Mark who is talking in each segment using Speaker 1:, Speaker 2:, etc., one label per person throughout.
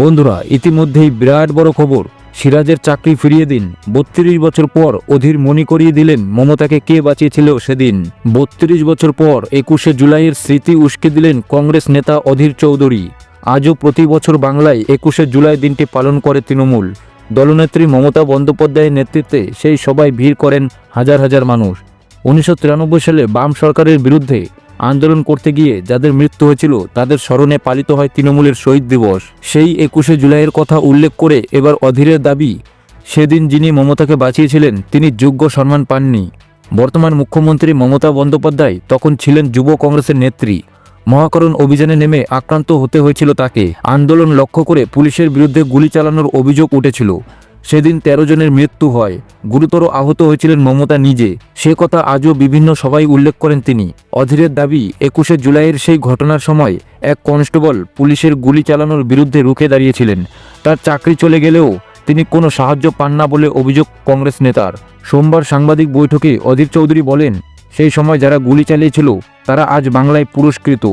Speaker 1: বন্ধুরা, ইতিমধ্যেই বিরাট বড় খবর। সিরাজের চাকরি ফিরিয়ে দিন। বত্রিশ বছর পর অধীর মনে করিয়ে দিলেন। মমতাকে কে বাঁচিয়েছিল সেদিন? বত্রিশ বছর পর একুশে জুলাইয়ের স্মৃতি উস্কে দিলেন কংগ্রেস নেতা অধীর চৌধুরী। আজও প্রতি বছর বাংলায় একুশে জুলাই দিনটি পালন করে তৃণমূল। দলনেত্রী মমতা বন্দ্যোপাধ্যায়ের নেতৃত্বে সেই সবাই ভিড় করেন হাজার হাজার মানুষ। উনিশশো তিরানব্বই সালে বাম সরকারের বিরুদ্ধে আন্দোলন করতে গিয়ে যাদের মৃত্যু হয়েছিল, তাদের স্মরণে পালিত হয় তৃণমূলের শহীদ দিবস। সেই একুশে জুলাইয়ের কথা উল্লেখ করে এবার অধীরের দাবি, সেদিন যিনি মমতাকে বাঁচিয়েছিলেন, তিনি যোগ্য সম্মান পাননি। বর্তমান মুখ্যমন্ত্রী মমতা বন্দ্যোপাধ্যায় তখন ছিলেন যুব কংগ্রেসের নেত্রী। মহাকরণ অভিযানে নেমে আক্রান্ত হতে হয়েছিল তাকে। আন্দোলন লক্ষ্য করে পুলিশের বিরুদ্ধে গুলি চালানোর অভিযোগ উঠেছিল। সেদিন তেরো জনের মৃত্যু হয়। গুরুতর আহত হয়েছিলেন মমতা নিজে। সে কথা আজও বিভিন্ন সবাই উল্লেখ করেন তিনি। অধীরের দাবি, একুশে জুলাইয়ের সেই ঘটনার সময় এক কনস্টেবল পুলিশের গুলি চালানোর বিরুদ্ধে রুখে দাঁড়িয়েছিলেন। তার চাকরি চলে গেলেও তিনি কোনো সাহায্য পান না বলে অভিযোগ কংগ্রেস নেতার। সোমবার সাংবাদিক বৈঠকে অধীর চৌধুরী বলেন, সেই সময় যারা গুলি চালিয়েছিল, তারা আজ বাংলায় পুরস্কৃত।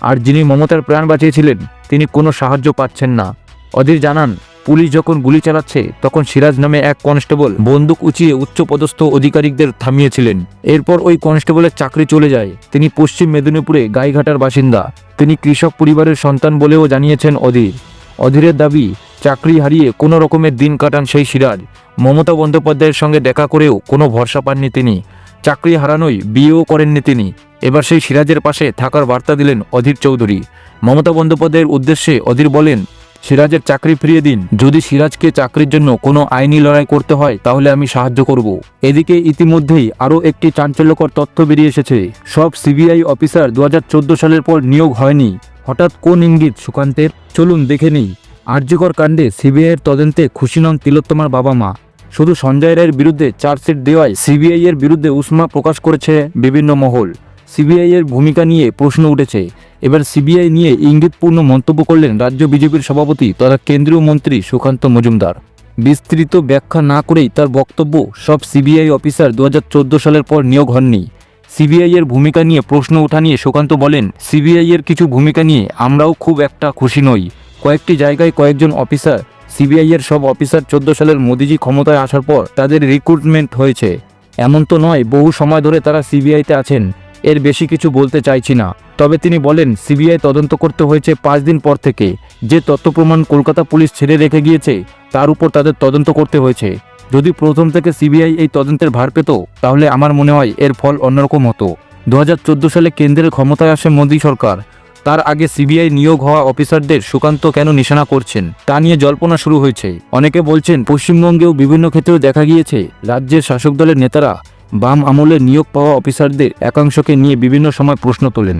Speaker 1: আর যিনি মমতার প্রাণ বাঁচিয়েছিলেন, তিনি কোনো সাহায্য পাচ্ছেন না। অধীর জানান পুলিশ যখন গুলি চালাচ্ছে, তখন সিরাজ নামে এক কনস্টেবল বন্দুক উঁচিয়ে উচ্চপদস্থ অধিকারিকদের থামিয়েছিলেন। এরপর ওই কনস্টেবলের চাকরি চলে যায়। তিনি পশ্চিম মেদিনীপুরে গাইঘাটার বাসিন্দা। তিনি কৃষক পরিবারের সন্তান বলেও জানিয়েছেন অধীর। অধীরের দাবি, চাকরি হারিয়ে কোনো রকমের দিন কাটান সেই সিরাজ। মমতা বন্দ্যোপাধ্যায়ের সঙ্গে দেখা করেও কোনো ভরসা পাননি তিনি। চাকরি হারানোই বিয়েও করেননি তিনি। এবার সেই সিরাজের পাশে থাকার বার্তা দিলেন অধীর চৌধুরী। মমতা বন্দ্যোপাধ্যায়ের উদ্দেশ্যে অধীর বলেন সিরাজের চাকরি ফিরিয়ে দিন। যদি সিরাজকে চাকরির জন্য কোনো আইনি লড়াই করতে হয়, তাহলে আমি সাহায্য করব। এদিকে ইতিমধ্যেই আরও একটি চাঞ্চল্যকর তথ্য বেরিয়ে এসেছে। সব সিবিআই অফিসার দু হাজার চোদ্দ সালের পর নিয়োগ হয়নি। হঠাৎ কোন ইঙ্গিত, সুকান্তের? চলুন দেখে নিই। আর্যকর কাণ্ডে সিবিআইয়ের তদন্তে খুশি নন তিলোত্তমার বাবা মা। শুধু সঞ্জয় রায়ের বিরুদ্ধে চার্জশিট দেওয়ায় সিবিআই এর বিরুদ্ধে উষ্মা প্রকাশ করেছে বিভিন্ন মহল। সিবিআই এর ভূমিকা নিয়ে প্রশ্ন উঠেছে। এবার সিবিআই নিয়ে ইঙ্গিতপূর্ণ মন্তব্য করলেন রাজ্য বিজেপির সভাপতি তথা কেন্দ্রীয় মন্ত্রী সুকান্ত মজুমদার। বিস্তৃত ব্যাখ্যা না করেই তার বক্তব্য সব সিবিআই অফিসার দু হাজার চোদ্দ সালের পর নিয়োগ হননি। সিবিআই এর ভূমিকা নিয়ে প্রশ্ন ওঠা নিয়ে সুকান্ত বলেন, সিবিআই এর কিছু ভূমিকা নিয়ে আমরাও খুব একটা খুশি নই। কয়েকটি জায়গায় কয়েকজন অফিসার, সিবিআই এর সব অফিসার চোদ্দ সালের মোদিজি ক্ষমতায় আসার পর তাদের রিক্রুটমেন্ট হয়েছে। এমন তো নয়, বহু সময় ধরে তারা সিবিআইতে আছেন। এর বেশি কিছু বলতে চাইছি না। তবে তিনি বলেন, সিবিআই তদন্ত করতে হয়েছে পাঁচ দিন পর থেকে। যে তথ্য প্রমাণ কলকাতা পুলিশ ছেড়ে রেখে গিয়েছে, তার উপর তাদের তদন্ত করতে হয়েছে। যদি প্রথম থেকে সিবিআই এই তদন্তের ভার পেত, তাহলে আমার মনে হয় এর ফল অন্যরকম হতো। দুহাজার চোদ্দ সালে কেন্দ্রের ক্ষমতায় আসে মোদী সরকার। তার আগে সিবিআই নিয়োগ হওয়া অফিসারদের সুকান্ত কেন নিশানা করছেন, তা নিয়ে জল্পনা শুরু হয়েছে। অনেকে বলছেন, পশ্চিমবঙ্গেও বিভিন্ন ক্ষেত্রেও দেখা গিয়েছে, রাজ্যের শাসক দলের নেতারা বাম আমলে নিয়োগ পাওয়া অফিসারদের একাংশকে নিয়ে বিভিন্ন সময় প্রশ্ন তোলেন।